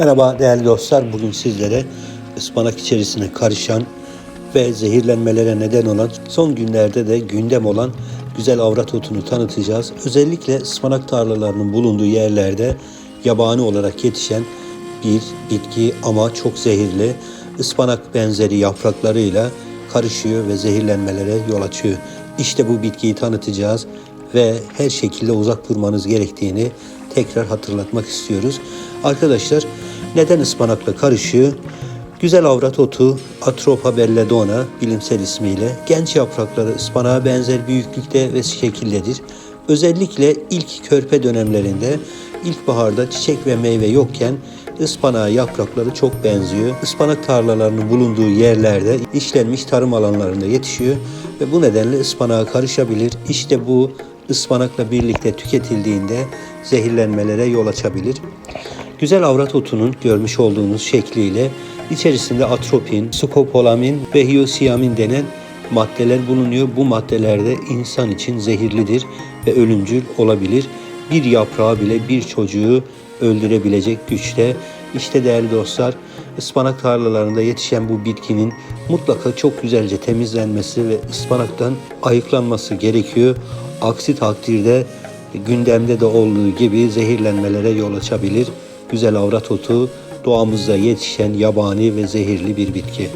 Merhaba değerli dostlar. Bugün sizlere ıspanak içerisine karışan ve zehirlenmelere neden olan son günlerde de gündem olan güzel avrat otunu tanıtacağız. Özellikle ıspanak tarlalarının bulunduğu yerlerde yabani olarak yetişen bir bitki ama çok zehirli. Ispanak benzeri yapraklarıyla karışıyor ve zehirlenmelere yol açıyor. İşte bu bitkiyi tanıtacağız ve her şekilde uzak durmanız gerektiğini tekrar hatırlatmak istiyoruz. Arkadaşlar neden ıspanakla karışıyor? Güzel avrat otu Atropa belladonna bilimsel ismiyle genç yaprakları ıspanağa benzer büyüklükte ve şekildedir. Özellikle ilk körpe dönemlerinde ilkbaharda çiçek ve meyve yokken ıspanağa yaprakları çok benziyor. Ispanak tarlalarının bulunduğu yerlerde işlenmiş tarım alanlarında yetişiyor ve bu nedenle ıspanağa karışabilir. İşte bu ıspanakla birlikte tüketildiğinde zehirlenmelere yol açabilir. Güzel avrat otunun görmüş olduğunuz şekliyle içerisinde atropin, skopolamin ve hiyosiamin denen maddeler bulunuyor. Bu maddelerde insan için zehirlidir ve ölümcül olabilir. Bir yaprağı bile bir çocuğu öldürebilecek güçte. İşte değerli dostlar, ıspanak tarlalarında yetişen bu bitkinin mutlaka çok güzelce temizlenmesi ve ıspanaktan ayıklanması gerekiyor. Aksi takdirde gündemde de olduğu gibi zehirlenmelere yol açabilir. Güzel avrat otu doğamızda yetişen yabani ve zehirli bir bitki.